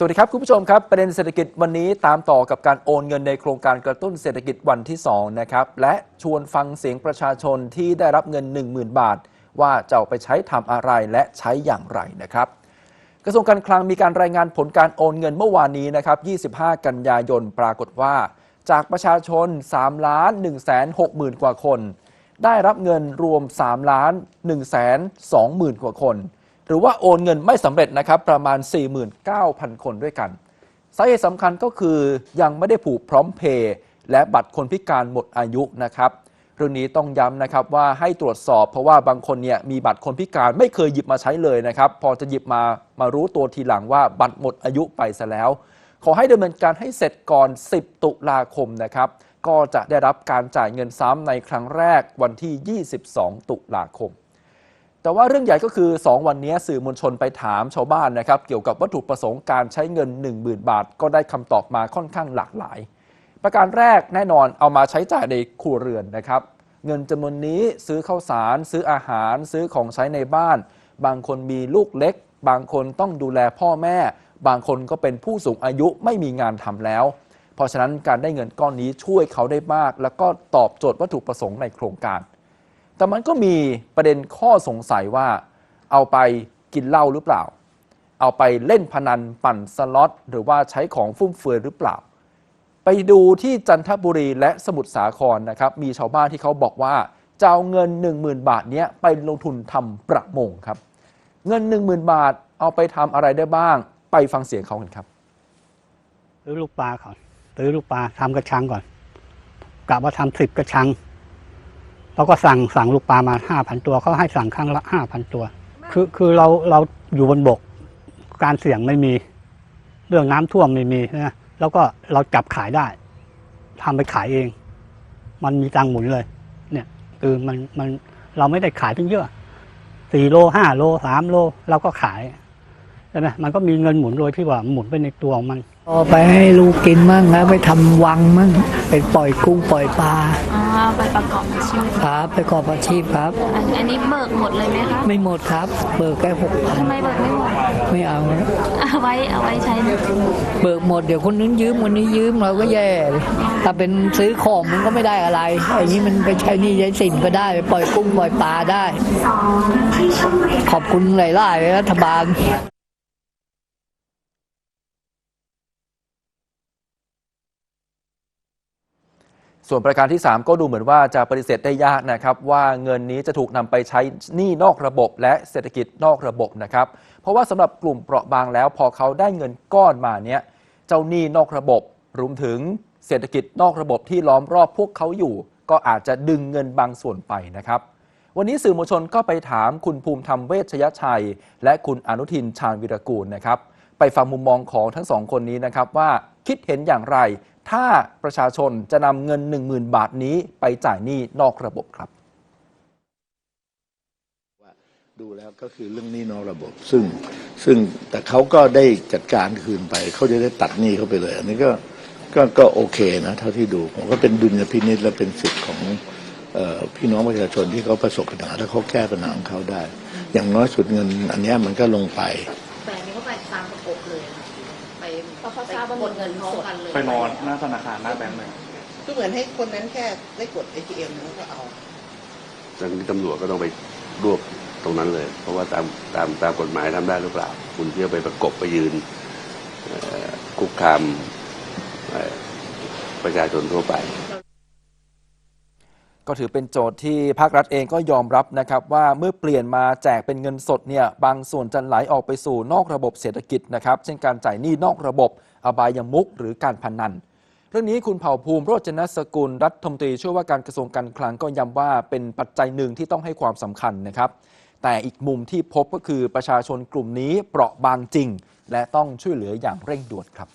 สวัสดีครับคุณผู้ชมครับประเด็นเศรษฐกิจวันนี้ตามต่อกับการโอนเงินในโครงการกระตุ้นเศรษฐกิจวันที่2นะครับและชวนฟังเสียงประชาชนที่ได้รับเงิน 10,000 บาท ว่าจะเอาไปใช้ทำอะไรและใช้อย่างไรนะครับ กระทรวงการคลังมีการรายงานผลการโอนเงินเมื่อวานนี้นะครับ 25 กันยายนปรากฏว่า จากประชาชน3ล้าน1แสน6หมื่นกว่าคน ได้รับเงินรวม3ล้าน1แสน2หมื่นกว่าคน หรือว่าโอนเงินไม่สำเร็จนะครับประมาณ 49,000 คนด้วยกันสาเหตุสำคัญก็คือยังไม่ได้ผูกพร้อมเพย์และบัตรคนพิการหมดอายุนะครับเรื่องนี้ต้องย้ำนะครับว่าให้ตรวจสอบเพราะว่าบางคนเนี่ยมีบัตรคนพิการไม่เคยหยิบมาใช้เลยนะครับพอจะหยิบมามารู้ตัวทีหลังว่าบัตรหมดอายุไปซะแล้ว ขอให้ดำเนินการให้เสร็จก่อน 10 ตุลาคมนะครับก็จะได้รับการจ่ายเงินซ้ำในครั้งแรกวันที่ 22 ตุลาคม แต่ว่าเรื่องใหญ่ก็คือ 2 วันนี้สื่อมวลชนไปถามชาวบ้านนะครับ เกี่ยวกับวัตถุประสงค์การใช้เงิน 10,000 บาท ก็ได้คำตอบมาค่อนข้างหลากหลาย ประการแรกแน่นอนเอามาใช้จ่ายในครัวเรือนนะครับ เงินจำนวนนี้ซื้อข้าวสาร ซื้ออาหาร ซื้อของใช้ในบ้าน บางคนมีลูกเล็ก บางคนต้องดูแลพ่อแม่ บางคนก็เป็นผู้สูงอายุไม่มีงานทำแล้ว เพราะฉะนั้นการได้เงินก้อนนี้ช่วยเขาได้มาก แล้วก็ตอบโจทย์วัตถุประสงค์ในโครงการ แต่มันก็มีประเด็นข้อสงสัยว่า เอาไปกินเหล้าหรือเปล่า เอาไปเล่นพนันปั่นสล็อตหรือว่าใช้ของฟุ่มเฟือยหรือเปล่า ไปดูที่จันทบุรีและสมุทรสาครนะครับ มีชาวบ้านที่เขาบอกว่าจะเอาเงิน 10,000 บาทเนี้ยไปลงทุนทำประมงครับ เงิน 10,000 บาทเอาไปทำอะไรได้บ้าง ไปฟังเสียงเขากันครับซื้อลูกปลาก่อนซื้อลูกปลาทำกระชังก่อนกะว่าทำสิบกระชัง แล้วก็สั่งสั่งลูกปลามาห้าพันตัวเขาให้สั่งครั้งละห้าพันตัว คือคือเราเราอยู่บนบก การเสี่ยงไม่มี เรื่องน้ำท่วมไม่มีนะแล้วก็เราจับขายได้ทำไปขายเอง มันมีตังหมุนเลย เนี่ย คือมันมันเราไม่ได้ขายทั้งเยอะสี่โลห้าโลสามโลเราก็ขายใช่ไหมมันก็มีเงินหมุนโดยที่ว่าหมุนไปในตัวของมัน เอาไปให้ลูกกินมั่งนะไปทำวังมั่งไปปล่อยกุ้งปล่อยปลาอ๋อไปประกอบอาชีพครับไปประกอบอาชีพครับ อันอันนี้เบิกหมดเลยไหมคะไม่หมดครับ เบิกแค่หกพันทำไมเบิกไม่หมดไม่เอานะเอาไว้เอาไว้ใช้เบิกหมดเดี๋ยวคนนู้นยืมคนนี้ยืมเราก็แย่เลยถ้าเป็นซื้อของมันก็ไม่ได้อะไรไอ้นี้มันไปใช้หนี่ใช้สินก็ได้ไปปล่อยกุ้งปล่อยปลาได้ขอบคุณหลายๆรัฐบาล ส่วนประการที่ 3 ก็ดูเหมือนว่าจะปฏิเสธได้ยากนะครับ ว่าเงินนี้จะถูกนำไปใช้หนี้นอกระบบ และเศรษฐกิจนอกระบบนะครับ เพราะว่าสำหรับกลุ่มเปราะบางแล้ว พอเขาได้เงินก้อนมาเนี้ยเจ้าหนี้นอกระบบ รวมถึงเศรษฐกิจนอกระบบที่ล้อมรอบพวกเขาอยู่ ก็อาจจะดึงเงินบางส่วนไปนะครับวันนี้สื่อมวลชนก็ไปถามคุณภูมิธรรมเวชยชัย และคุณอนุทินชาญวิรกูลนะครับ ไปฟังมุมมองของทั้งสองคนนี้นะครับว่าคิดเห็นอย่างไร ถ้าประชาชนจะนำเงิน 10,000 บาทนี้ไปจ่ายหนี้นอกระบบครับ ดูแล้วก็คือเรื่องหนี้นอกระบบ ซึ่งซึ่งแต่เขาก็ได้จัดการคืนไป เขาจะได้ตัดหนี้เขาไปเลย อันนี้ก็ก็ก็โอเคนะ เท่าที่ดูผมก็เป็นดุลยพินิจและเป็นสิทธิ์ของเออพี่น้องประชาชนที่เขาประสบปัญหาแล้วเขาแก้ปัญหาของเขาได้ อย่างน้อยสุดเงิน อันเนี้ยมันก็ลงไป ต่อันนี้ก็ไปตามประกบเลยนะไปเพราะเขาทราบว่ากดเงินพร้อมกันเลยไปนอนหน้าธนาคารหน้าแบงก์เลยก็เหมือนให้คนนั้นแค่ได้กด ATM แล้วก็เอาทางนี้ตำรวจก็ต้องไปรวบตรงนั้นเลย เพราะว่าตามตามตามกฎหมายทำได้หรือเปล่า คุณเที่ยวไปประกบไปยืนเอ่อคุกคามเอ่อประชาชนทั่วไป ก็ถือเป็นโจทย์ที่ภาครัฐเองก็ยอมรับนะครับว่าเมื่อเปลี่ยนมาแจกเป็นเงินสดเนี่ยบางส่วนจะไหลออกไปสู่นอกระบบเศรษฐกิจนะครับเช่นการจ่ายหนี้นอกระบบ อบายมุกหรือการพนัน เรื่องนี้คุณเผ่าภูมิโรจนสกุลรัฐมนตรีช่วยว่าการกระทรวงการคลังก็ย้ำว่าเป็นปัจจัยหนึ่งที่ต้องให้ความสำคัญนะครับ แต่อีกมุมที่พบก็คือประชาชนกลุ่มนี้เปราะบางจริง และต้องช่วยเหลืออย่างเร่งด่วนครับ